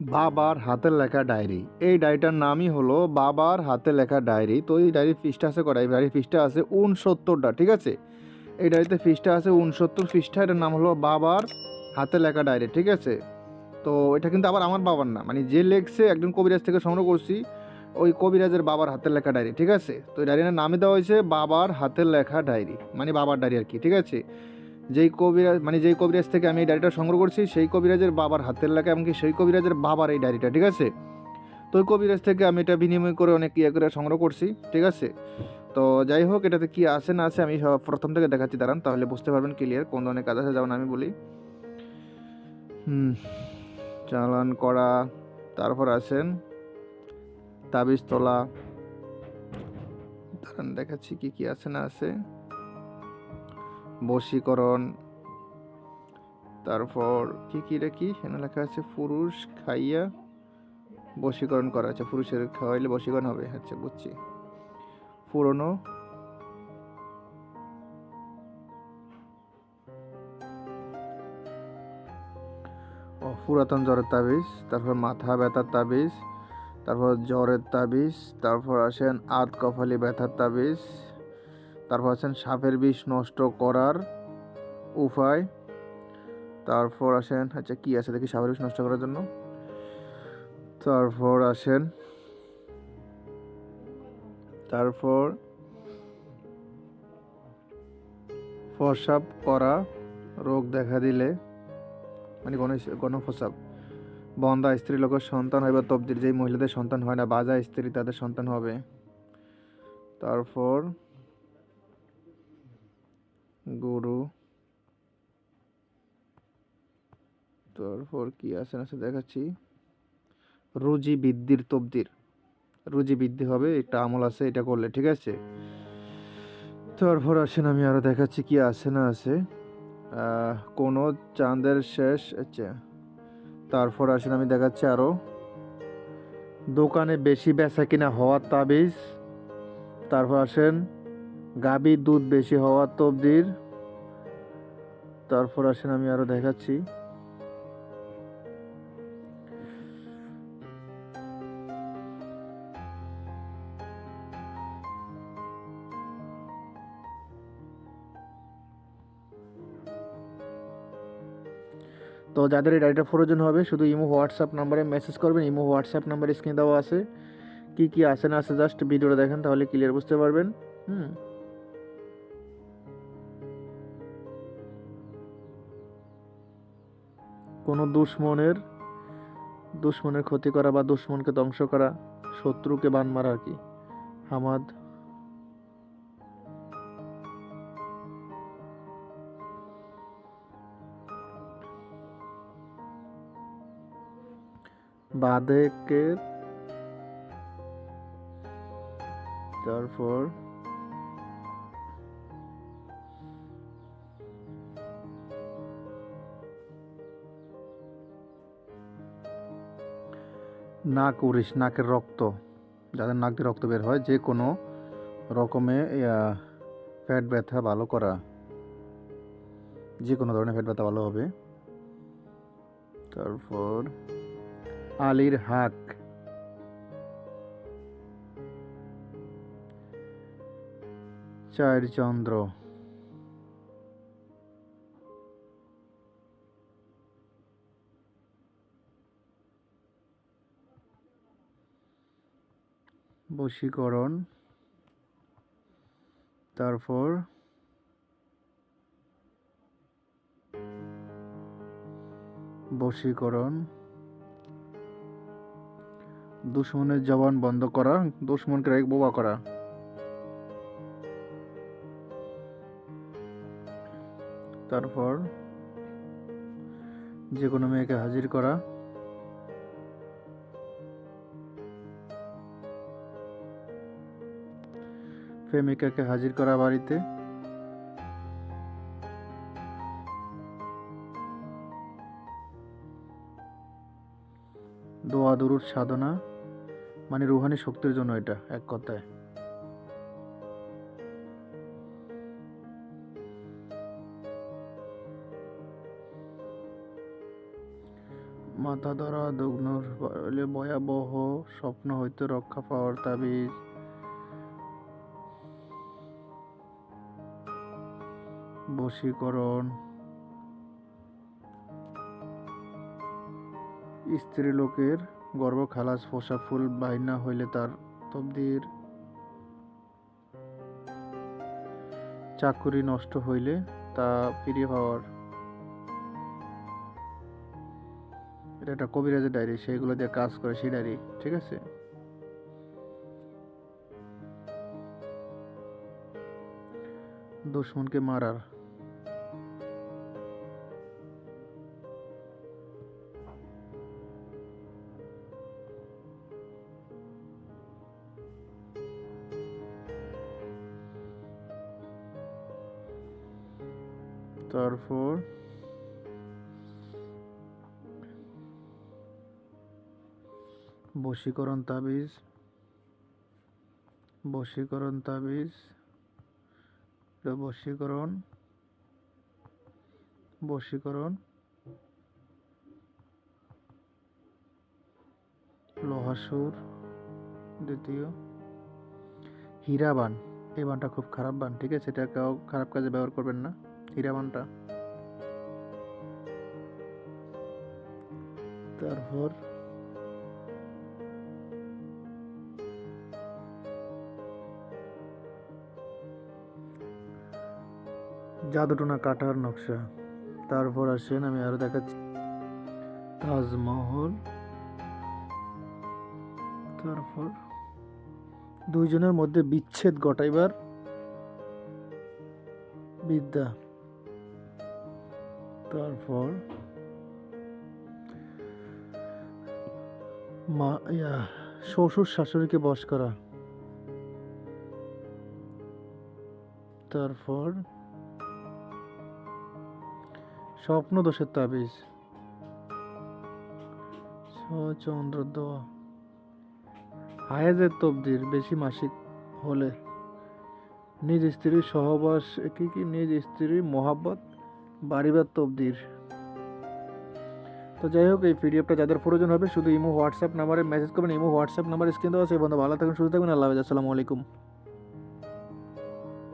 বাবার হাতের লেখা ডায়েরি। এই ডায়েরিটার নামই হলো বাবার হাতে লেখা ডায়েরি। তো এই ডায়েরির পৃষ্ঠা আছে কটা? এই ডায়েরির পৃষ্ঠা আছে উনসত্তরটা ঠিক আছে? এই ডায়েরিতে পৃষ্ঠা আছে উনসত্তর পৃষ্ঠা। এটার নাম হলো বাবার হাতে লেখা ডায়েরি, ঠিক আছে? তো এটা কিন্তু আবার আমার বাবার না। মানে যে লেখছে, একজন কবিরাজ থেকে সংগ্রহ করছি, ওই কবিরাজের বাবার হাতের লেখা ডায়েরি, ঠিক আছে? তো এই নামে দেওয়া হয়েছে বাবার হাতের লেখা ডায়েরি। মানে বাবার ডায়েরি আর কি, ঠিক আছে? যেই কবিরাজ মানে যেই কবিরাজ থেকে আমি এই ডায়েরিটা সংগ্রহ করছি, সেই কবিরাজের বাবার হাতের লেখা এমনকি সেই কবিরাজের বাবার এই ডায়েরিটা, ঠিক আছে? তো ওই কবিরাজ থেকে আমি এটা বিনিময় করে অনেক ইয়ে করে সংগ্রহ করছি, ঠিক আছে? তো যাই হোক, এটাতে কি আছে না আছে আমি প্রথম থেকে দেখাচ্ছি, দাঁড়ান, তাহলে বুঝতে পারবেন ক্লিয়ার কোন ধরনের কাজ আছে, যেমন আমি বলি। হুম, চালান করা, তারপর আছেন তাবিজ তোলা। দাঁড়ান, দেখাচ্ছি কি কি আছে না আছে। বশীকরণ। তারপর কি কি রে কি? এখানে লেখা আছে পুরুষ খাইয়া বশীকরণ করা আছে পুরুষের খাওয়াইলে বশীকরণ হবে। আচ্ছা বুঝছি। পুরনো পুরাতন জ্বরের তাবিজ, তারপর মাথা ব্যথার তাবিজ, তারপর জ্বরের তাবিজ, তারপর আসেন আত কফালি ব্যথার তাবিজ। তারপর আছেন সাপের বিষ নষ্ট করার উপায়। তারপর আসেন আচ্ছা কি আছে দেখি সাপের বিষ নষ্ট করার জন্য? তারপর আসেন, তারপর প্রসাব করা রোগ দেখা দিলে মানে গণ গণপ্রসাব বন্দা স্ত্রী লোকের সন্তান হয় বা তবদির, যেই মহিলাদের সন্তান হয় না, বাজা স্ত্রী তাদের সন্তান হবে। তারপর গরু। তারপর কি আছে না দেখাচ্ছি। রুজি বৃদ্ধির তবদির। রুজি বৃদ্ধি হবে, একটা আমল আছে, এটা করলে, ঠিক আছে? তারপর আসেন আমি আরও দেখাচ্ছি কি আছে না আছে। কোনো চাঁদের শেষ আচ্ছা। তারপর আসেন আমি দেখাচ্ছি আরও। দোকানে বেশি বেচা কিনা হওয়ার তাবিজ। তারপর আসেন গাবি দুধ বেশি হওয়ার তবদির তারপর আসেন আমি আরও দেখাচ্ছি। তো যাদের এই ডায়েরিটা প্রয়োজন হবে, শুধু ইমো, হোয়াটসঅ্যাপ নাম্বারে মেসেজ করবেন, ইমো, হোয়াটসঅ্যাপ নাম্বার স্ক্রিনে দেওয়া আছে। কি কি আছে না আছে জাস্ট ভিডিওটা দেখেন, তাহলে ক্লিয়ার বুঝতে পারবেন। হুম। কোনো দুশ্মনের দুশ্মনের ক্ষতি করা বা দুশ্মনকে ধ্বংস করা শত্রুকে বান মারা আর কি? হামাদ। বাদেকের তারপর নাক উরিস নাকের রক্ত, যাদের নাক দিয়ে রক্ত বের হয় যে কোনো রকমে ফ্যাট ব্যথা ভালো করা যে কোনো ধরনের ফ্যাট ব্যথা ভালো হবে। তারপর আলীর হাক। চায়ের চন্দ্র। বশীকরণ। তারপর বশীকরণ। দুশ্মনের জবান বন্ধ করা, দুশ্মনকে এক বোবা করা। তারপর যে কোনো মেয়েকে হাজির করা। প্রেমিকাকে হাজির করা বাড়িতে? দোয়া, দুরুদ, সাধনা মানে রুহানি শক্তির জন্য এটা, এক কথায়। মাথা ধরা, দুগ্নর ভয়াবহ স্বপ্ন হইতে রক্ষা পাওয়ার তাবিজ। বশীকরণ। স্ত্রী লোকের গর্ভ খালাস, ফোসা ফুল বাইনা হইলে তার তবদির। চাকুরি নষ্ট হইলে তা ফিরিয়ে হওয়ার। এটা একটা কবিরাজের ডায়েরি, সেইগুলো দিয়ে কাজ করে সেই ডায়েরি, ঠিক আছে? দুশ্মনকে মারার। তারপর বশীকরণ তাবিজ বশীকরণ তাবিজ, বশীকরণ বশীকরণ, লোহাসুর, দ্বিতীয়, হীরা বান। এই বানটা খুব খারাপ বান, ঠিক আছে? এটা কেউ খারাপ কাজে ব্যবহার করবেন না। হীরাবানটা। তারপর জাদুটোনা কাটার নকশা। তারপর আসেন, আমি আরও দেখাচ্ছি। তাজমহল। তারপর দুইজনের মধ্যে বিচ্ছেদ ঘটাইবার বিদ্যা। তারপর মা, ইয়া, শ্বশুর শাশুড়িকে বশ করা। তারপর স্বপ্ন দোষের তাবিজ। চন্দ্র দোয়া হায়েজের তবদির বেশি মাসিক হলে। নিজ স্ত্রীর সহবাস কি কি? নিজ স্ত্রীর মোহাব্বত। বাড়িবার তবদির। তো যাই হোক, এই পিডিএফটা যাদের প্রয়োজন হবে, শুধু ইমো হোয়াটসঅ্যাপ নাম্বারে মেসেজ করবেন, ইমো হোয়াটসঅ্যাপ নাম্বার স্ক্রিন দেওয়া এই বন্ধু ভালো থাকুন, সুস্থ থাকবেন আল্লাহ আসসালামু আলাইকুম।